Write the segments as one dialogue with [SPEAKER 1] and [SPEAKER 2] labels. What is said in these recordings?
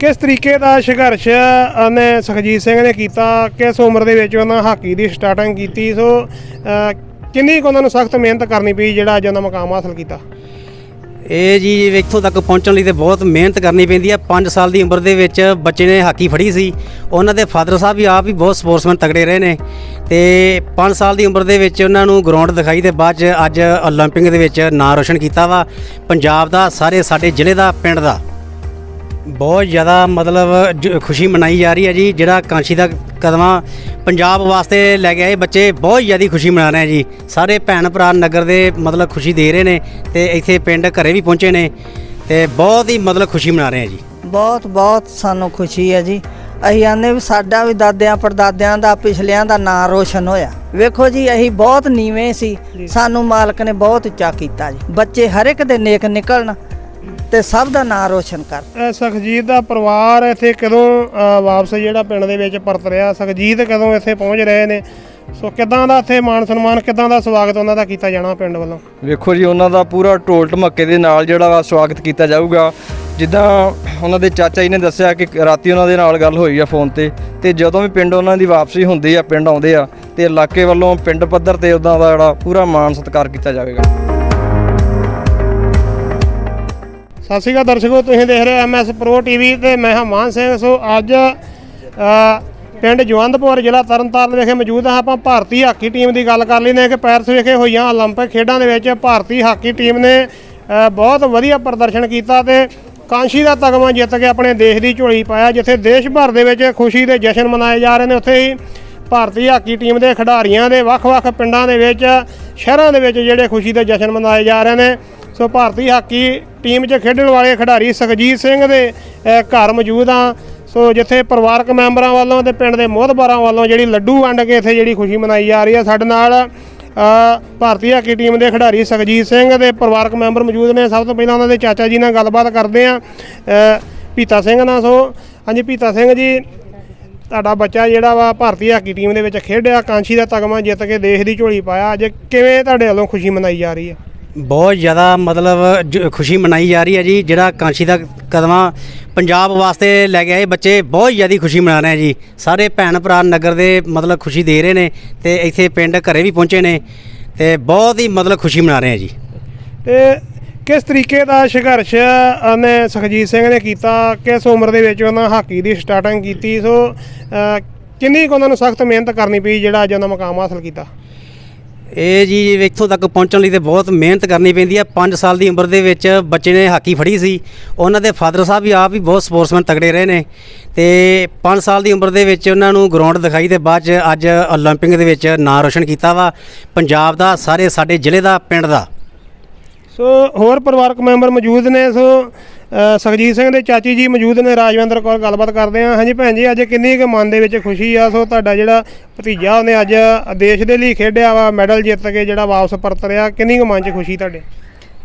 [SPEAKER 1] ਕਿਸ ਤਰੀਕੇ ਦਾ ਸੰਘਰਸ਼ ਨੇ ਸੁਖਜੀਤ ਸਿੰਘ ਨੇ ਕੀਤਾ ਕਿਸ ਉਮਰ ਦੇ ਵਿੱਚ ਉਹਨਾਂ ਹਾਕੀ ਦੀ ਸਟਾਰਟਿੰਗ ਕੀਤੀ ਸੋ ਅਹ, ਕਿੰਨੀ ਕੁ ਉਹਨਾਂ ਨੂੰ ਸਖਤ ਮਿਹਨਤ ਕਰਨੀ ਪਈ ਜਿਹੜਾ ਅੱਜ ਉਹਨਾਂ ਮੁਕਾਮ ਹਾਸਲ ਕੀਤਾ
[SPEAKER 2] ਇਹ ਜੀ ਇੱਥੋਂ ਤੱਕ ਪਹੁੰਚਣ ਲਈ ਤੇ ਬਹੁਤ ਮਿਹਨਤ ਕਰਨੀ ਪੈਂਦੀ ਹੈ 5 ਸਾਲ ਦੀ ਉਮਰ ਦੇ ਵਿੱਚ ਬੱਚੇ ਨੇ ਹਾਕੀ ਫੜੀ ਸੀ ਉਹਨਾਂ ਦੇ ਫਾਦਰ ਸਾਹਿਬ ਵੀ ਆਪ ਵੀ ਬਹੁਤ ਸਪੋਰਟਸਮੈਨ ਤਗੜੇ ਰਹੇ ਨੇ ਤੇ 5 ਸਾਲ ਦੀ ਉਮਰ ਦੇ ਵਿੱਚ ਉਹਨਾਂ ਨੂੰ ਗਰਾਊਂਡ ਦਿਖਾਈ ਤੇ ਬਾਅਦ ਚ ਅੱਜ 올림픽 ਦੇ ਵਿੱਚ ਨਾਂ ਰੋਸ਼ਨ ਕੀਤਾ ਵਾ ਪੰਜਾਬ ਦਾ ਸਾਰੇ ਸਾਡੇ ਜ਼ਿਲ੍ਹੇ ਦਾ ਪਿੰਡ ਦਾ ਬਹੁਤ ਜ਼ਿਆਦਾ ਮਤਲਬ ਜ- ਖੁਸ਼ੀ ਮਨਾਈ ਜਾ ਰਹੀ ਹੈ ਜੀ ਜਿਹੜਾ ਕਾਂਸ਼ੀ ਦਾ ਕਦਮਾ ਪੰਜਾਬ ਵਾਸਤੇ ਲੈ ਕੇ ਆਏ ਬੱਚੇ ਬਹੁਤ ਜ਼ਿਆਦਾ ਖੁਸ਼ੀ ਮਨਾ ਰਹੇ ਹੈ ਜੀ। ਸਾਰੇ ਭੈਣ ਭਰਾ ਨਗਰ ਦੇ ਮਤਲਬ ਖੁਸ਼ੀ ਦੇ ਰਹੇ ਨੇ ਤੇ ਇੱਥੇ ਪਿੰਡ ਘਰੇ ਵੀ ਪਹੁੰਚੇ ਨੇ ਤੇ ਬਹੁਤ ਹੀ ਮਤਲਬ ਖੁਸ਼ੀ ਮਨਾ ਰਹੇ ਹੈ ਜੀ।
[SPEAKER 3] ਬਹੁਤ ਬਹੁਤ ਸਾਨੂੰ ਖੁਸ਼ੀ ਹੈ ਜੀ। ਅਸੀਂ ਆਨੇ ਵੀ ਸਾਡਾ ਵੀ ਦਾਦਿਆਂ ਪੜਦਾਦਿਆਂ ਦਾ ਪਿਛਲਿਆਂ ਦਾ ਨਾਂ ਰੋਸ਼ਨ ਹੋਇਆ। ਵੇਖੋ ਜੀ ਅਸੀਂ ਬਹੁਤ ਨੀਵੇਂ ਸੀ। ਸਾਨੂੰ ਮਾਲਕ ਨੇ ਬਹੁਤ ਉੱਚਾ ਕੀਤਾ ਜੀ। ਬੱਚੇ ਹਰ ਇੱਕ ਦੇ ਨੇਕ ਨਿਕਲਣ। ਤੇ ਸਭ ਦਾ ਨਾਂ ਰੋਸ਼ਨ ਕਰ
[SPEAKER 1] ਸੁਖਜੀਤ ਦਾ ਪਰਿਵਾਰ ਇੱਥੇ ਕਦੋਂ ਵਾਪਸ ਜਿਹੜਾ ਪਿੰਡ ਦੇ ਵਿੱਚ ਪਰਤ ਰਿਹਾ? ਸੁਖਜੀਤ ਕਦੋਂ ਇੱਥੇ ਪਹੁੰਚ ਰਹੇ ਨੇ? ਸੋ ਕਿਦਾਂ ਦਾ ਇੱਥੇ ਮਾਨ ਸਨਮਾਨ ਕਿਦਾਂ ਦਾ ਸਵਾਗਤ ਉਹਨਾਂ ਦਾ ਕੀਤਾ ਜਾਣਾ ਪਿੰਡ ਵੱਲੋਂ?
[SPEAKER 4] ਵੇਖੋ ਜੀ ਉਹਨਾਂ ਦਾ ਪੂਰਾ ਢੋਲ ਢਮੱਕੇ ਦੇ ਨਾਲ ਜਿਹੜਾ ਵਾ ਸਵਾਗਤ ਕੀਤਾ ਜਾਊਗਾ। ਜਿੱਦਾਂ ਉਹਨਾਂ ਦੇ ਚਾਚਾ ਜੀ ਨੇ ਦੱਸਿਆ ਕਿ ਰਾਤੀ ਉਹਨਾਂ ਦੇ ਨਾਲ ਗੱਲ ਹੋਈ ਆ ਫੋਨ ਤੇ ਤੇ ਜਦੋਂ ਵੀ ਪਿੰਡ ਉਹਨਾਂ ਦੀ ਵਾਪਸੀ ਹੁੰਦੀ ਆ ਪਿੰਡ ਆਉਂਦੇ ਆ ਤੇ ਇਲਾਕੇ ਵੱਲੋਂ ਪਿੰਡ ਪੱਧਰ ਤੇ ਉਹਨਾਂ ਦਾ ਜਿਹੜਾ ਪੂਰਾ ਮਾਣ ਸਤਿਕਾਰ ਕੀਤਾ ਜਾਵੇਗਾ।
[SPEAKER 1] ਸਤਿ ਸ਼੍ਰੀ ਅਕਾਲ ਦਰਸ਼ਕੋ ਤੁਸੀਂ ਦੇਖ ਰਹੇ ਹੋ ਐਮਐਸ ਪ੍ਰੋ ਟੀਵੀ ਤੇ ਮੈਂ ਹਾਂ ਮਾਨ ਸਿੰਘ ਸੋ ਅੱਜ ਅ, ਪਿੰਡ ਜਵੰਦਪੁਰ ਜ਼ਿਲ੍ਹਾ ਤਰਨਤਾਰਨ ਵਿਖੇ ਮੌਜੂਦ ਹਾਂ ਆਪਾਂ ਭਾਰਤੀ ਹਾਕੀ ਟੀਮ ਦੀ ਗੱਲ ਕਰ ਲੈਂਦੇ ਹਾਂ ਕਿ ਪੈਰਿਸ ਵਿਖੇ ਹੋਈਆਂ 올림픽 ਖੇਡਾਂ ਦੇ ਵਿੱਚ ਭਾਰਤੀ ਹਾਕੀ ਟੀਮ ਨੇ ਅ, ਬਹੁਤ ਵਧੀਆ ਪ੍ਰਦਰਸ਼ਨ ਕੀਤਾ ਤੇ ਕਾਂਸ਼ੀ ਦਾ ਤਗਮਾ ਜਿੱਤ ਕੇ ਆਪਣੇ ਦੇਸ਼ ਦੀ ਝੋਲੀ ਪਾਇਆ ਜਿੱਥੇ ਦੇਸ਼ ਭਰ ਦੇ ਵਿੱਚ ਖੁਸ਼ੀ ਦੇ ਜਸ਼ਨ ਮਨਾਏ ਜਾ ਰਹੇ ਨੇ ਉੱਥੇ ਹੀ ਭਾਰਤੀ ਹਾਕੀ ਟੀਮ ਦੇ ਖਿਡਾਰੀਆਂ ਦੇ ਵੱਖ-ਵੱਖ ਪਿੰਡਾਂ ਦੇ ਵਿੱਚ ਸ਼ਹਿਰਾਂ ਦੇ ਵਿੱਚ ਜਿਹੜੇ ਖੁਸ਼ੀ ਦੇ ਜਸ਼ਨ ਮਨਾਏ ਜਾ ਰਹੇ ਨੇ ਸੋ ਭਾਰਤੀ ਹਾਕੀ ਟੀਮ 'ਚ ਖੇਡਣ ਵਾਲੇ ਖਿਡਾਰੀ ਸੁਖਜੀਤ ਸਿੰਘ ਦੇ ਘਰ ਮੌਜੂਦ ਆ। ਸੋ ਜਿੱਥੇ ਪਰਿਵਾਰਕ ਮੈਂਬਰਾਂ ਵੱਲੋਂ ਤੇ ਪਿੰਡ ਦੇ ਮੋਹਤਬਾਰਾਂ ਵੱਲੋਂ ਜਿਹੜੀ ਲੱਡੂ ਵੰਡ ਕੇ ਇੱਥੇ ਜਿਹੜੀ ਖੁਸ਼ੀ ਮਨਾਈ ਜਾ ਰਹੀ ਆ, ਸਾਡੇ ਨਾਲ ਭਾਰਤੀ ਹਾਕੀ ਟੀਮ ਦੇ ਖਿਡਾਰੀ ਸੁਖਜੀਤ ਸਿੰਘ ਦੇ ਪਰਿਵਾਰਕ ਮੈਂਬਰ ਮੌਜੂਦ ਨੇ। ਸਭ ਤੋਂ ਪਹਿਲਾਂ ਉਹਨਾਂ ਦੇ ਚਾਚਾ ਜੀ ਨਾਲ ਗੱਲਬਾਤ ਕਰਦੇ ਆ ਪੀਤਾ ਸਿੰਘ ਨਾਲ। ਸੋ ਹਾਂਜੀ, ਪੀਤਾ ਸਿੰਘ ਜੀ, ਤੁਹਾਡਾ ਬੱਚਾ ਜਿਹੜਾ ਵਾ ਭਾਰਤੀ ਹਾਕੀ ਟੀਮ ਦੇ ਵਿੱਚ ਖੇਡਿਆ, ਕਾਂਸ਼ੀ ਦਾ ਤਗਮਾ ਜਿੱਤ ਕੇ ਦੇਸ਼ ਦੀ ਝੋਲੀ ਪਾਇਆ। ਅੱਜ ਕਿਵੇਂ ਤੁਹਾਡੇ ਵੱਲੋਂ ਖੁਸ਼ੀ ਮਨਾਈ ਜਾ ਰਹੀ ਹੈ
[SPEAKER 2] ਬਹੁਤ ਜ਼ਿਆਦਾ ਮਤਲਬ ਜ- ਖੁਸ਼ੀ ਮਨਾਈ ਜਾ ਰਹੀ ਹੈ ਜੀ ਜਿਹੜਾ ਕਾਂਸ਼ੀ ਦਾ ਕਦਮਾ ਪੰਜਾਬ ਵਾਸਤੇ ਲੈ ਕੇ ਆਏ ਬੱਚੇ ਬਹੁਤ ਜ਼ਿਆਦਾ ਖੁਸ਼ੀ ਮਨਾ ਰਹੇ ਹੈ ਜੀ। ਸਾਰੇ ਭੈਣ ਭਰਾ ਨਗਰ ਦੇ ਮਤਲਬ ਖੁਸ਼ੀ ਦੇ ਰਹੇ ਨੇ ਤੇ ਇੱਥੇ ਪਿੰਡ ਘਰੇ ਵੀ ਪਹੁੰਚੇ ਨੇ ਤੇ ਬਹੁਤ ਹੀ ਮਤਲਬ ਖੁਸ਼ੀ ਮਨਾ ਰਹੇ ਹੈ ਜੀ।
[SPEAKER 1] ਤੇ ਕਿਸ ਤਰੀਕੇ ਦਾ ਸੰਘਰਸ਼ ਨੇ ਸੁਖਜੀਤ ਸਿੰਘ ਨੇ ਕੀਤਾ? ਕਿਸ ਉਮਰ ਦੇ ਵਿੱਚ ਉਹਨਾਂ ਹਾਕੀ ਦੀ ਸਟਾਰਟਿੰਗ ਕੀਤੀ? ਸੋ ਅਹ, ਕਿੰਨੀ ਕੁ ਉਹਨਾਂ ਨੂੰ ਸਖਤ ਮਿਹਨਤ ਕਰਨੀ ਪਈ ਜਿਹੜਾ ਅੱਜ ਉਹਨਾਂ ਮੁਕਾਮ ਹਾਸਲ ਕੀਤਾ?
[SPEAKER 2] ਇਹ ਜੀ ਇੱਥੋਂ ਤੱਕ ਪਹੁੰਚਣ ਲਈ ਤੇ ਬਹੁਤ ਮਿਹਨਤ ਕਰਨੀ ਪੈਂਦੀ ਹੈ 5 ਸਾਲ ਦੀ ਉਮਰ ਦੇ ਵਿੱਚ ਬੱਚੇ ਨੇ ਹਾਕੀ ਫੜੀ ਸੀ ਉਹਨਾਂ ਦੇ ਫਾਦਰ ਸਾਹਿਬ ਵੀ ਆਪ ਵੀ ਬਹੁਤ ਸਪੋਰਟਸਮੈਨ ਤਗੜੇ ਰਹੇ ਨੇ ਤੇ 5 ਸਾਲ ਦੀ ਉਮਰ ਦੇ ਵਿੱਚ ਉਹਨਾਂ ਨੂੰ ਗਰਾਊਂਡ ਦਿਖਾਈ ਤੇ ਬਾਅਦ ਚ ਅੱਜ 올림픽 ਦੇ ਵਿੱਚ ਨਾਂ ਰੋਸ਼ਨ ਕੀਤਾ ਵਾ ਪੰਜਾਬ ਦਾ ਸਾਰੇ ਸਾਡੇ ਜ਼ਿਲ੍ਹੇ ਦਾ ਪਿੰਡ ਦਾ
[SPEAKER 1] ਸੋ ਹੋਰ ਪਰਿਵਾਰਕ ਮੈਂਬਰ ਮੌਜੂਦ ਨੇ ਸੋ ਅਹ, ਸੁਖਜੀਤ ਸਿੰਘ ਦੇ ਚਾਚੀ ਜੀ ਮੌਜੂਦ ਨੇ, ਰਾਜਵਿੰਦਰ ਕੌਰ ਗੱਲਬਾਤ ਕਰਦੇ ਆ ਹਾਂਜੀ ਭੈਣ ਜੀ, ਅੱਜ ਕਿੰਨੀ ਕੁ ਮਨ ਦੇ ਵਿੱਚ ਖੁਸ਼ੀ ਆ? ਸੋ ਤੁਹਾਡਾ ਜਿਹੜਾ ਭਤੀਜਾ ਉਹਨੇ ਅੱਜ ਦੇਸ਼ ਦੇ ਲਈ ਖੇਡਿਆ ਵਾ, ਮੈਡਲ ਜਿੱਤ ਕੇ ਜਿਹੜਾ ਵਾਪਸ ਪਰਤ ਰਿਹਾ, ਕਿੰਨੀ ਕੁ ਮਨ 'ਚ ਖੁਸ਼ੀ ਤੁਹਾਡੇ?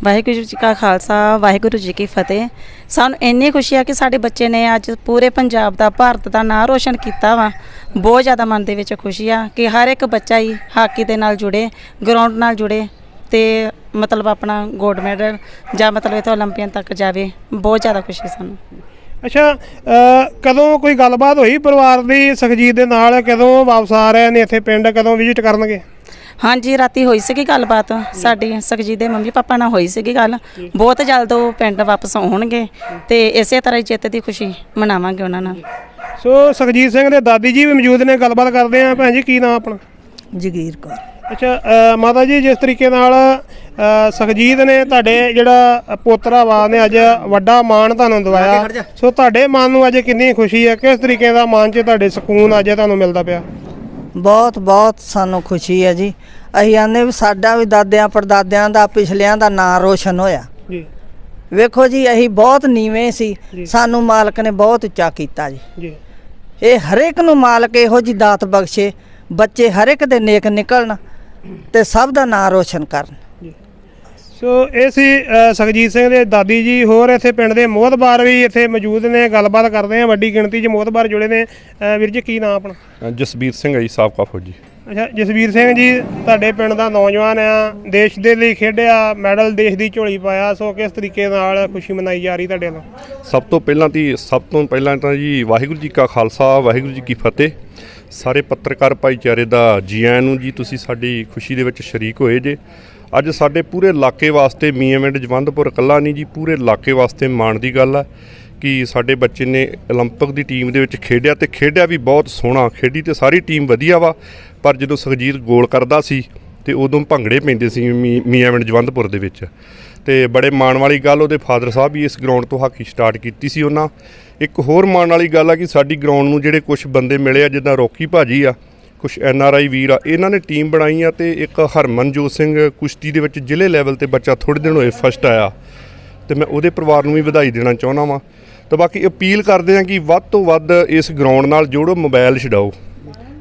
[SPEAKER 5] ਵਾਹਿਗੁਰੂ ਜੀ ਕਾ ਖਾਲਸਾ, ਵਾਹਿਗੁਰੂ ਜੀ ਕੀ ਫਤਿਹ। ਸਾਨੂੰ ਇੰਨੀ ਖੁਸ਼ੀ ਆ ਕਿ ਸਾਡੇ ਬੱਚੇ ਨੇ ਅੱਜ ਪੂਰੇ ਪੰਜਾਬ ਦਾ, ਭਾਰਤ ਦਾ ਨਾਂ ਰੋਸ਼ਨ ਕੀਤਾ ਵਾ। ਬਹੁਤ ਜ਼ਿਆਦਾ ਮਨ ਦੇ ਵਿੱਚ ਖੁਸ਼ੀ ਆ ਕਿ ਹਰ ਇੱਕ ਬੱਚਾ ਹੀ ਹਾਕੀ ਦੇ ਨਾਲ ਜੁੜੇ, ਗਰਾਊਂਡ ਨਾਲ ਜੁੜੇ ਤੇ ਮਤਲਬ ਆਪਣਾ ਗੋਲਡ ਮੈਡਲ ਜਾਂ ਮਤਲਬ ਇਹ ਤੋਂ 올림픽ੀਅਨ ਤੱਕ ਜਾਵੇ ਬਹੁਤ ਜ਼ਿਆਦਾ ਖੁਸ਼ੀ ਸਾਨੂੰ।
[SPEAKER 1] ਅੱਛਾ ਕਦੋਂ ਕੋਈ ਗੱਲਬਾਤ ਹੋਈ ਪਰਿਵਾਰ ਦੀ ਸੁਖਜੀਤ ਦੇ ਨਾਲ ਕਦੋਂ ਵਾਪਸ ਆ ਰਹੇ ਨੇ ਇੱਥੇ ਪਿੰਡ ਕਦੋਂ ਵਿਜ਼ਿਟ ਕਰਨਗੇ?
[SPEAKER 5] ਹਾਂਜੀ ਰਾਤੀ ਹੋਈ ਸੀਗੀ ਗੱਲਬਾਤ ਸਾਡੀ ਸੁਖਜੀਤ ਦੇ ਮੰਮੀ ਪਾਪਾ ਨਾਲ ਹੋਈ ਸੀਗੀ ਗੱਲ। ਬਹੁਤ ਜਲਦ ਉਹ ਪਿੰਡ ਵਾਪਸ ਆਉਣਗੇ ਤੇ ਇਸੇ ਤਰ੍ਹਾਂ ਹੀ ਚਿੱਤ ਦੀ ਖੁਸ਼ੀ ਮਨਾਵਾਂਗੇ ਉਹਨਾਂ ਨਾਲ।
[SPEAKER 1] ਸੋ ਸੁਖਜੀਤ ਸਿੰਘ ਦੇ ਦਾਦੀ ਜੀ ਵੀ ਮੌਜੂਦ ਨੇ ਗੱਲਬਾਤ ਕਰਦੇ ਆ ਭੈਣ ਜੀ ਕੀ ਨਾਮ ਆਪਣਾ?
[SPEAKER 3] ਜਗੀਰ ਕੌਰ।
[SPEAKER 1] ਅੱਛਾ ਅ, ਮਾਤਾ ਜੀ ਜਿਸ ਤਰੀਕੇ ਨਾਲ ਅ, ਸੁਖਜੀਤ ਨੇ ਤੁਹਾਡੇ ਜਿਹੜਾ ਪੋਤਰਾ ਵਾ ਨੇ ਅੱਜ ਵੱਡਾ ਮਾਣ ਤੁਹਾਨੂੰ ਦਵਾਇਆ ਸੋ ਤੁਹਾਡੇ ਮਨ ਨੂੰ ਅੱਜ ਕਿੰਨੀ ਖੁਸ਼ੀ ਹੈ ਕਿਸ ਤਰੀਕੇ ਦਾ ਮਨ 'ਚ ਤੁਹਾਡੇ ਸਕੂਨ ਅੱਜ ਤੁਹਾਨੂੰ ਮਿਲਦਾ ਪਿਆ?
[SPEAKER 3] ਬਹੁਤ ਬਹੁਤ ਸਾਨੂੰ ਖੁਸ਼ੀ ਹੈ ਜੀ। ਅਸੀਂ ਆਨੇ ਵੀ ਸਾਡਾ ਵੀ ਦਾਦਿਆਂ ਪੜਦਾਦਿਆਂ ਦਾ ਪਿਛਲਿਆਂ ਦਾ ਨਾਂ ਰੋਸ਼ਨ ਹੋਇਆ।
[SPEAKER 1] ਜੀ।
[SPEAKER 3] ਵੇਖੋ ਜੀ ਅਸੀਂ ਬਹੁਤ ਨੀਵੇਂ ਸੀ। ਸਾਨੂੰ ਮਾਲਕ ਨੇ ਬਹੁਤ ਉੱਚਾ ਕੀਤਾ ਜੀ।
[SPEAKER 1] ਜੀ।
[SPEAKER 3] ਇਹ ਹਰ ਇੱਕ ਨੂੰ ਮਾਲਕ ਇਹੋ ਜੀ ਦਾਤ ਬਖਸ਼ੇ। ਬੱਚੇ ਹਰ ਇੱਕ ਦੇ ਨੇਕ ਨਿਕਲਣ ਤੇ ਸਭ ਦਾ ਨਾਂ ਰੋਸ਼ਨ ਕਰਨ।
[SPEAKER 1] ਸੋ ਇਹ ਸੀ ਸੁਖਜੀਤ ਸਿੰਘ ਦੇ ਦਾਦੀ ਜੀ ਹੋਰ ਇੱਥੇ ਪਿੰਡ ਦੇ ਮੋਹਤਬਾਰ ਵੀ ਇੱਥੇ ਮੌਜੂਦ ਨੇ ਗੱਲਬਾਤ ਕਰਦੇ ਆ ਵੱਡੀ ਗਿਣਤੀ 'ਚ ਮੋਹਤਬਾਰ ਜੁੜੇ ਨੇ। ਵੀਰ ਜੀ ਕੀ ਨਾਮ ਆਪਣਾ?
[SPEAKER 6] ਜਸਬੀਰ ਸਿੰਘ ਹੈ ਜੀ ਸਾਬਕਾ ਫੌਜੀ।
[SPEAKER 1] ਅੱਛਾ ਜਸਵੀਰ ਸਿੰਘ ਜੀ ਤੁਹਾਡੇ ਪਿੰਡ ਦਾ ਨੌਜਵਾਨ ਆ ਦੇਸ਼ ਦੇ ਲਈ ਖੇਡਿਆ ਮੈਡਲ ਦੇਸ਼ ਦੀ ਝੋਲੀ ਪਾਇਆ ਸੋ ਕਿਸ ਤਰੀਕੇ ਨਾਲ ਖੁਸ਼ੀ ਮਨਾਈ ਜਾ ਰਹੀ ਤੁਹਾਡੇ ਵੱਲੋਂ?
[SPEAKER 6] ਸਭ ਤੋਂ ਪਹਿਲਾਂ ਦੀ ਸਭ ਤੋਂ ਪਹਿਲਾਂ ਤਾਂ ਜੀ ਵਾਹਿਗੁਰੂ ਜੀ ਕਾ ਖਾਲਸਾ ਵਾਹਿਗੁਰੂ ਜੀ ਕੀ ਫਤਿਹ। ਸਾਰੇ ਪੱਤਰਕਾਰ ਭਾਈਚਾਰੇ ਦਾ ਜੀ ਆਇਆਂ ਨੂੰ ਜੀ ਤੁਸੀਂ ਸਾਡੀ ਖੁਸ਼ੀ ਦੇ ਵਿੱਚ ਸ਼ਰੀਕ ਹੋਏ ਜੇ ਅੱਜ ਸਾਡੇ ਪੂਰੇ ਇਲਾਕੇ ਵਾਸਤੇ ਮੀਆਂਵਿੰਡ ਜਵੰਦਪੁਰ ਇਕੱਲਾ ਨਹੀਂ ਜੀ ਪੂਰੇ ਇਲਾਕੇ ਵਾਸਤੇ ਮਾਣ ਦੀ ਗੱਲ ਆ ਕਿ ਸਾਡੇ ਬੱਚੇ ਨੇ 올림픽 ਦੀ ਟੀਮ ਦੇ ਵਿੱਚ ਖੇਡਿਆ ਤੇ ਖੇਡਿਆ ਵੀ ਬਹੁਤ ਸੋਹਣਾ ਖੇਡੀ ਤੇ ਸਾਰੀ ਟੀਮ ਵਧੀਆ ਵਾ ਪਰ ਜਦੋਂ ਸੁਖਜੀਤ ਗੋਲ ਕਰਦਾ ਸੀ ਤੇ ਉਦੋਂ ਭੰਗੜੇ ਪੈਂਦੇ ਸੀ ਮੀ- ਮੀਆਂਵਿੰਡ ਜਵੰਦਪੁਰ ਦੇ ਵਿੱਚ ਤੇ ਬੜੇ ਮਾਣ ਵਾਲੀ ਗੱਲ, ਉਹਦੇ ਫਾਦਰ ਸਾਹਿਬ ਵੀ ਇਸ ਗਰਾਊਂਡ ਤੋਂ ਹਾਕੀ ਸਟਾਰਟ ਕੀਤੀ ਸੀ ਉਹਨਾਂ। ਇੱਕ ਹੋਰ ਮਾਣ ਵਾਲੀ ਗੱਲ ਆ ਕਿ ਸਾਡੀ ਗਰਾਊਂਡ ਨੂੰ ਜਿਹੜੇ ਕੁਝ ਬੰਦੇ ਮਿਲੇ ਆ, ਜਿੱਦਾਂ ਰੋਕੀ ਭਾਜੀ ਆ ਕੁਝ ਐਨ ਆਰ ਆਈ ਵੀਰ ਆ, ਇਹਨਾਂ ਨੇ ਟੀਮ ਬਣਾਈ ਆ ਤੇ ਇੱਕ ਹਰਮਨਜੋਤ ਸਿੰਘ ਕੁਸ਼ਤੀ ਦੇ ਵਿੱਚ ਜ਼ਿਲ੍ਹੇ ਲੈਵਲ ਤੇ ਬੱਚਾ ਥੋੜੇ ਦਿਨ ਹੋਏ ਫਸਟ ਆਇਆ। ਤੇ ਮੈਂ ਉਹਦੇ ਪਰਿਵਾਰ ਨੂੰ ਵੀ ਵਧਾਈ ਦੇਣਾ ਚਾਹੁੰਦਾ ਵਾਂ। ਤੇ ਬਾਕੀ ਅਪੀਲ ਕਰਦੇ ਆ ਕਿ ਵੱਧ ਤੋਂ ਵੱਧ ਇਸ ਗਰਾਊਂਡ ਨਾਲ ਜੋੜੋ ਮੋਬਾਈਲ ਛਡਾਓ।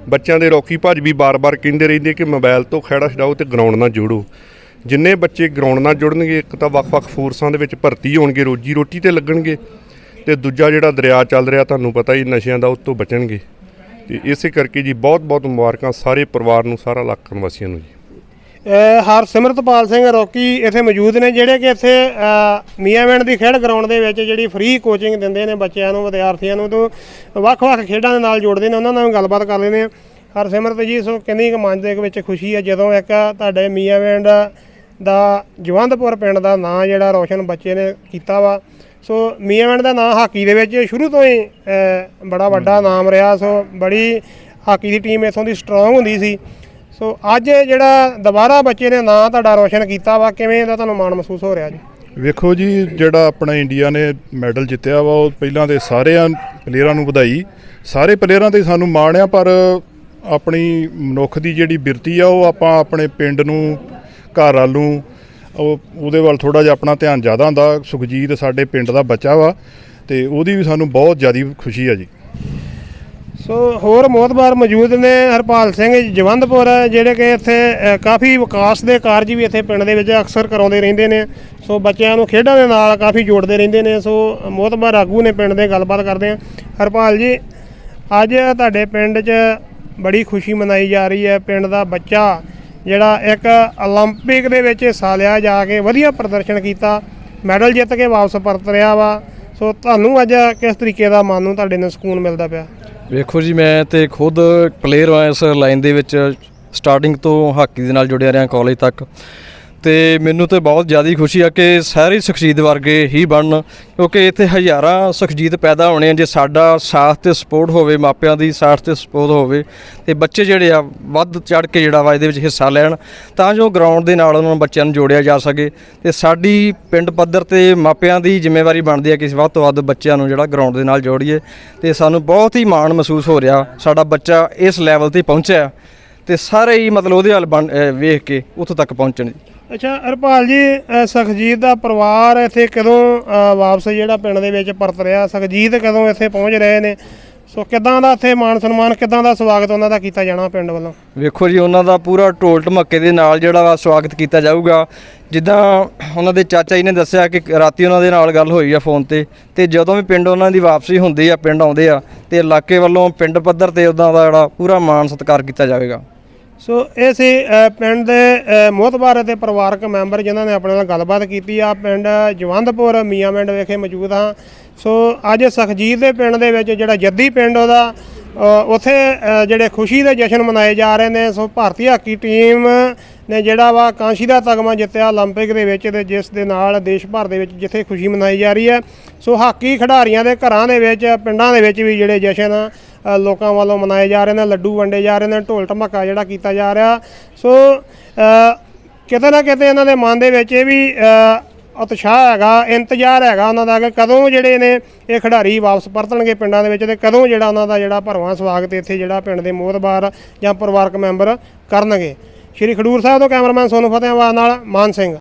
[SPEAKER 6] ਬੱਚਿਆਂ ਦੇ ਰੋਕੀ ਭੱਜ ਵੀ ਬਾਰ-ਬਾਰ ਕਹਿੰਦੇ ਰਹਿੰਦੇ ਕਿ ਮੋਬਾਈਲ ਤੋਂ ਖੇੜਾ ਛਡਾਓ ਤੇ ਗਰਾਊਂਡ ਨਾਲ ਜੋੜੋ। ਜਿੰਨੇ ਬੱਚੇ ਗਰਾਊਂਡ ਨਾਲ ਜੁੜਨਗੇ ਇੱਕ ਤਾਂ ਵੱਖ-ਵੱਖ ਫੋਰਸਾਂ ਦੇ ਵਿੱਚ ਭਰਤੀ ਹੋਣਗੇ ਰੋਜੀ ਰੋਟੀ ਤੇ ਲੱਗਣਗੇ ਤੇ ਦੂਜਾ ਜਿਹੜਾ ਦਰਿਆ ਚੱਲ ਰਿਹਾ ਤੁਹਾਨੂੰ ਪਤਾ ਹੀ ਨਸ਼ਿਆਂ ਦਾ ਉਸ ਤੋਂ ਬਚਣਗੇ। ਤੇ ਇਸੇ ਕਰਕੇ ਜੀ ਬਹੁਤ-ਬਹੁਤ ਮੁਬਾਰਕਾਂ ਸਾਰੇ ਪਰਿਵਾਰ ਨੂੰ ਸਾਰਾ ਇਲਾਕਾ ਵਾਸੀਆਂ ਨੂੰ ਜੀ।
[SPEAKER 1] ਅਹ ਹਰਸਿਮਰਤਪਾਲ ਸਿੰਘ ਰੌਕੀ ਇੱਥੇ ਮੌਜੂਦ ਨੇ ਜਿਹੜੇ ਕਿ ਇੱਥੇ ਅਹ, ਮੀਆਂਵਿੰਡ ਦੀ ਖੇਡ ਗਰਾਊਂਡ ਦੇ ਵਿੱਚ ਜਿਹੜੀ ਫ੍ਰੀ ਕੋਚਿੰਗ ਦਿੰਦੇ ਨੇ ਬੱਚਿਆਂ ਨੂੰ ਵਿਦਿਆਰਥੀਆਂ ਨੂੰ ਤੋਂ ਵੱਖ-ਵੱਖ ਖੇਡਾਂ ਦੇ ਨਾਲ ਜੋੜਦੇ ਨੇ ਉਹਨਾਂ ਨਾਲ ਵੀ ਗੱਲਬਾਤ ਕਰ ਲੈਂਦੇ ਆ ਹਰਸਿਮਰਤ ਜੀ ਸੋ ਕਿੰਨੀ ਕੁ ਮਨ ਦੇ ਵਿੱਚ ਖੁਸ਼ੀ ਹੈ ਜਦੋਂ ਇੱਕ ਤੁਹਾਡੇ ਮੀਆਂਵਿੰਡ ਦਾ ਜਵੰਦਪੁਰ ਪਿੰਡ ਦਾ ਨਾਂ ਜਿਹੜਾ ਰੋਸ਼ਨ ਬੱਚੇ ਨੇ ਕੀਤਾ ਵਾ। ਸੋ ਮੀਆਂਵਿੰਡ ਦਾ ਨਾਂ ਹਾਕੀ ਦੇ ਵਿੱਚ ਸ਼ੁਰੂ ਤੋਂ ਹੀ ਬੜਾ ਵੱਡਾ ਨਾਮ ਰਿਹਾ। ਸੋ ਬੜੀ ਹਾਕੀ ਦੀ ਟੀਮ ਇੱਥੋਂ ਦੀ ਸਟਰੋਂਗ ਹੁੰਦੀ ਸੀ। ਸੋ ਅੱਜ ਜਿਹੜਾ ਦੁਬਾਰਾ ਬੱਚੇ ਨੇ ਨਾਂ ਤੁਹਾਡਾ ਰੋਸ਼ਨ ਕੀਤਾ ਵਾ ਕਿਵੇਂ ਦਾ ਤੁਹਾਨੂੰ ਮਾਣ ਮਹਿਸੂਸ ਹੋ ਰਿਹਾ ਜੀ?
[SPEAKER 7] ਵੇਖੋ ਜੀ ਜਿਹੜਾ ਆਪਣਾ ਇੰਡੀਆ ਨੇ ਮੈਡਲ ਜਿੱਤਿਆ ਵਾ ਉਹ ਪਹਿਲਾਂ ਦੇ ਸਾਰਿਆਂ ਪਲੇਅਰਾਂ ਨੂੰ ਵਧਾਈ। ਸਾਰੇ ਪਲੇਅਰਾਂ ਤੇ ਸਾਨੂੰ ਮਾਣ ਆ ਪਰ ਆਪਣੀ ਮਨੁੱਖ ਦੀ ਜਿਹੜੀ ਬਿਰਤੀ ਆ ਉਹ ਆਪਾਂ ਆਪਣੇ ਪਿੰਡ ਨੂੰ ਘਰ ਵੱਲ ਉਹ ਉਹਦੇ ਵੱਲ ਥੋੜਾ ਜਿਹਾ ਆਪਣਾ ਧਿਆਨ ਜ਼ਿਆਦਾ ਹੁੰਦਾ। ਸੁਖਜੀਤ ਸਾਡੇ ਪਿੰਡ ਦਾ ਬੱਚਾ ਵਾ ਤੇ ਉਹਦੀ ਵੀ ਸਾਨੂੰ ਬਹੁਤ ਜ਼ਿਆਦਾ ਖੁਸ਼ੀ ਆ ਜੀ।
[SPEAKER 1] ਸੋ ਹੋਰ ਮੋਤਬਾਰ ਮੌਜੂਦ ਨੇ ਹਰਪਾਲ ਸਿੰਘ ਜਵੰਦਪੁਰ ਜਿਹੜੇ ਕਿ ਇੱਥੇ ਅ, ਕਾਫੀ ਵਿਕਾਸ ਦੇ ਕਾਰਜ ਵੀ ਇੱਥੇ ਪਿੰਡ ਦੇ ਵਿੱਚ ਅਕਸਰ ਕਰਾਉਂਦੇ ਰਹਿੰਦੇ ਨੇ। ਸੋ ਬੱਚਿਆਂ ਨੂੰ ਖੇਡਾਂ ਦੇ ਨਾਲ ਕਾਫੀ ਜੋੜਦੇ ਰਹਿੰਦੇ ਨੇ। ਸੋ ਮੋਤਬਾਰ ਆਗੂ ਨੇ ਪਿੰਡ ਦੇ ਗੱਲਬਾਤ ਕਰਦੇ ਆ ਹਰਪਾਲ ਜੀ ਅੱਜ ਤੁਹਾਡੇ ਪਿੰਡ 'ਚ ਬੜੀ ਖੁਸ਼ੀ ਮਨਾਈ ਜਾ ਰਹੀ ਹੈ। ਪਿੰਡ ਦਾ ਬੱਚਾ ਜਿਹੜਾ ਇੱਕ 올림픽 ਦੇ ਵਿੱਚ ਹਿੱਸਾ ਲਿਆ ਜਾ ਕੇ ਵਧੀਆ ਪ੍ਰਦਰਸ਼ਨ ਕੀਤਾ ਮੈਡਲ ਜਿੱਤ ਕੇ ਵਾਪਸ ਪਰਤ ਰਿਹਾ ਵਾ ਸੋ ਤੁਹਾਨੂੰ ਅੱਜ ਕਿਸ ਤਰੀਕੇ ਦਾ ਮਨ ਨੂੰ ਤੁਹਾਡੇ ਨੂੰ ਸਕੂਨ ਮਿਲਦਾ ਪਿਆ
[SPEAKER 4] ਵੇਖੋ ਜੀ ਮੈਂ ਤੇ ਖੁਦ ਪਲੇਅਰ ਹਾਂ ਇਸ ਲਾਈਨ ਦੇ ਵਿੱਚ ਸਟਾਰਟਿੰਗ ਤੋਂ ਹਾਕੀ ਦੇ ਨਾਲ ਜੁੜਿਆ ਰਿਹਾ ਕਾਲਜ ਤੱਕ ਤੇ ਮੈਨੂੰ ਤੇ ਬਹੁਤ ਜ਼ਿਆਦਾ ਖੁਸ਼ੀ ਆ ਕਿ ਸਾਰੇ ਸੁਖਜੀਤ ਵਰਗੇ ਹੀ ਬਣਨ, ਕਿਉਂਕਿ ਇੱਥੇ ਹਜ਼ਾਰਾਂ ਸੁਖਜੀਤ ਪੈਦਾ ਹੋਣੇ ਆ, ਜੇ ਸਾਡਾ ਸਾਥ ਤੇ ਸਪੋਰਟ ਹੋਵੇ, ਮਾਪਿਆਂ ਦੀ ਸਾਥ ਤੇ ਸਪੋਰਟ ਹੋਵੇ, ਤੇ ਬੱਚੇ ਜਿਹੜੇ ਆ ਵੱਧ ਚੜ ਕੇ ਜਿਹੜਾ ਵਾ ਇਹਦੇ ਵਿੱਚ ਹਿੱਸਾ ਲੈਣ, ਤਾਂ ਜੋ ਗਰਾਊਂਡ ਦੇ ਨਾਲ ਉਹਨਾਂ ਬੱਚਿਆਂ ਨੂੰ ਜੋੜਿਆ ਜਾ ਸਕੇ। ਤੇ ਸਾਡੀ ਪਿੰਡ ਪੱਧਰ ਤੇ ਮਾਪਿਆਂ ਦੀ ਜ਼ਿੰਮੇਵਾਰੀ ਬਣਦੀ ਹੈ ਕਿ ਵੱਧ ਤੋਂ ਵੱਧ ਬੱਚਿਆਂ ਨੂੰ ਜਿਹੜਾ ਗਰਾਊਂਡ ਦੇ ਨਾਲ ਜੋੜੀਏ। ਤੇ ਸਾਨੂੰ ਬਹੁਤ ਹੀ ਮਾਣ ਮਹਿਸੂਸ ਹੋ ਰਿਹਾ ਸਾਡਾ ਬੱਚਾ ਇਸ ਲੈਵਲ ਤੇ ਪਹੁੰਚਿਆ। ਤੇ ਸਾਰੇ ਹੀ ਮਤਲਬ ਉਹਦੇ ਵੱਲ ਬਣ- ਵੇਖ ਕੇ ਉੱਥੋਂ ਤੱਕ ਪਹੁੰਚਣ
[SPEAKER 1] ਅੱਛਾ ਹਰਪਾਲ ਜੀ ਅ, ਸੁਖਜੀਤ ਦਾ ਪਰਿਵਾਰ ਇੱਥੇ ਕਦੋਂ ਅ, ਵਾਪਸ ਜਿਹੜਾ ਪਿੰਡ ਦੇ ਵਿੱਚ ਪਰਤ ਰਿਹਾ? ਸੁਖਜੀਤ ਕਦੋਂ ਇੱਥੇ ਪਹੁੰਚ ਰਹੇ ਨੇ? ਸੋ ਕਿਦਾਂ ਦਾ ਇੱਥੇ ਮਾਣ ਸਨਮਾਨ ਕਿਦਾਂ ਦਾ ਸਵਾਗਤ ਉਹਨਾਂ ਦਾ ਕੀਤਾ ਜਾਣਾ ਪਿੰਡ ਵੱਲੋਂ?
[SPEAKER 4] ਵੇਖੋ ਜੀ ਉਹਨਾਂ ਦਾ ਪੂਰਾ ਢੋਲ ਢਮੱਕੇ ਦੇ ਨਾਲ ਜਿਹੜਾ ਵਾ ਸਵਾਗਤ ਕੀਤਾ ਜਾਊਗਾ। ਜਿੱਦਾਂ ਉਹਨਾਂ ਦੇ ਚਾਚਾ ਜੀ ਨੇ ਦੱਸਿਆ ਕਿ ਰਾਤੀ ਉਹਨਾਂ ਦੇ ਨਾਲ ਗੱਲ ਹੋਈ ਆ ਫੋਨ ਤੇ ਤੇ ਜਦੋਂ ਵੀ ਪਿੰਡ ਉਹਨਾਂ ਦੀ ਵਾਪਸੀ ਹੁੰਦੀ ਆ ਪਿੰਡ ਆਉਂਦੇ ਆ ਤੇ ਇਲਾਕੇ ਵੱਲੋਂ ਪਿੰਡ ਪੱਧਰ ਤੇ ਉਹਨਾਂ ਦਾ ਜਿਹੜਾ ਪੂਰਾ ਮਾਣ ਸਤਿਕਾਰ ਕੀਤਾ ਜਾਵੇਗਾ।
[SPEAKER 1] ਸੋ ਇਹ ਸੀ ਅ, ਪਿੰਡ ਦੇ ਅ, ਮੋਹਤਬਾਰ ਅਤੇ ਪਰਿਵਾਰਕ ਮੈਂਬਰ ਜਿਨ੍ਹਾਂ ਨੇ ਆਪਣੇ ਨਾਲ ਗੱਲਬਾਤ ਕੀਤੀ ਆ ਪਿੰਡ ਜਵੰਦਪੁਰ ਮੀਆਂਵਿੰਡ ਵਿਖੇ ਮੌਜੂਦ ਹਾਂ ਸੋ ਅੱਜ ਸੁਖਜੀਤ ਦੇ ਪਿੰਡ ਦੇ ਵਿੱਚ ਜਿਹੜਾ ਜੱਦੀ ਪਿੰਡ ਉਹਦਾ ਅ, ਉੱਥੇ ਅ, ਜਿਹੜੇ ਖੁਸ਼ੀ ਦੇ ਜਸ਼ਨ ਮਨਾਏ ਜਾ ਰਹੇ ਨੇ ਸੋ ਭਾਰਤੀ ਹਾਕੀ ਟੀਮ ਨੇ ਜਿਹੜਾ ਵਾ ਕਾਂਸ਼ੀ ਦਾ ਤਗਮਾ ਜਿੱਤਿਆ 올림픽 ਦੇ ਵਿੱਚ ਤੇ ਜਿਸ ਦੇ ਨਾਲ ਦੇਸ਼ ਭਰ ਦੇ ਵਿੱਚ ਜਿੱਥੇ ਖੁਸ਼ੀ ਮਨਾਈ ਜਾ ਰਹੀ ਹੈ ਸੋ ਹਾਕੀ ਖਿਡਾਰੀਆਂ ਦੇ ਘਰਾਂ ਦੇ ਵਿੱਚ ਪਿੰਡਾਂ ਦੇ ਵਿੱਚ ਵੀ ਜਿਹੜੇ ਜਸ਼ਨ ਆ, ਅ, ਲੋਕਾਂ ਵੱਲੋਂ ਮਨਾਏ ਜਾ ਰਹੇ ਨੇ, ਲੱਡੂ ਵੰਡੇ ਜਾ ਰਹੇ ਨੇ, ਢੋਲ ਢਮੱਕਾ ਜਿਹੜਾ ਕੀਤਾ ਜਾ ਰਿਹਾ। ਸੋ ਕਿਤੇ ਨਾ ਕਿਤੇ ਇਹਨਾਂ ਦੇ ਮਨ ਦੇ ਵਿੱਚ ਇਹ ਵੀ ਉਤਸ਼ਾਹ ਹੈਗਾ, ਇੰਤਜ਼ਾਰ ਹੈਗਾ ਉਹਨਾਂ ਦਾ ਕਿ ਕਦੋਂ ਜਿਹੜੇ ਨੇ ਇਹ ਖਿਡਾਰੀ ਵਾਪਸ ਪਰਤਣਗੇ ਪਿੰਡਾਂ ਦੇ ਵਿੱਚ ਤੇ ਕਦੋਂ ਜਿਹੜਾ ਉਹਨਾਂ ਦਾ ਜਿਹੜਾ ਭਰਵਾਂ ਸਵਾਗਤ ਇੱਥੇ ਜਿਹੜਾ ਪਿੰਡ ਦੇ ਮੋਹਤਬਾਰ ਜਾਂ ਪਰਿਵਾਰਕ ਮੈਂਬਰ ਕਰਨਗੇ। ਸ਼੍ਰੀ ਖਡੂਰ ਸਾਹਿਬ ਤੋਂ ਕੈਮਰਾਮੈਨ ਸੋਨੂੰ ਫਤਿਹਾਬਾਦ ਨਾਲ ਮਾਨ ਸਿੰਘ।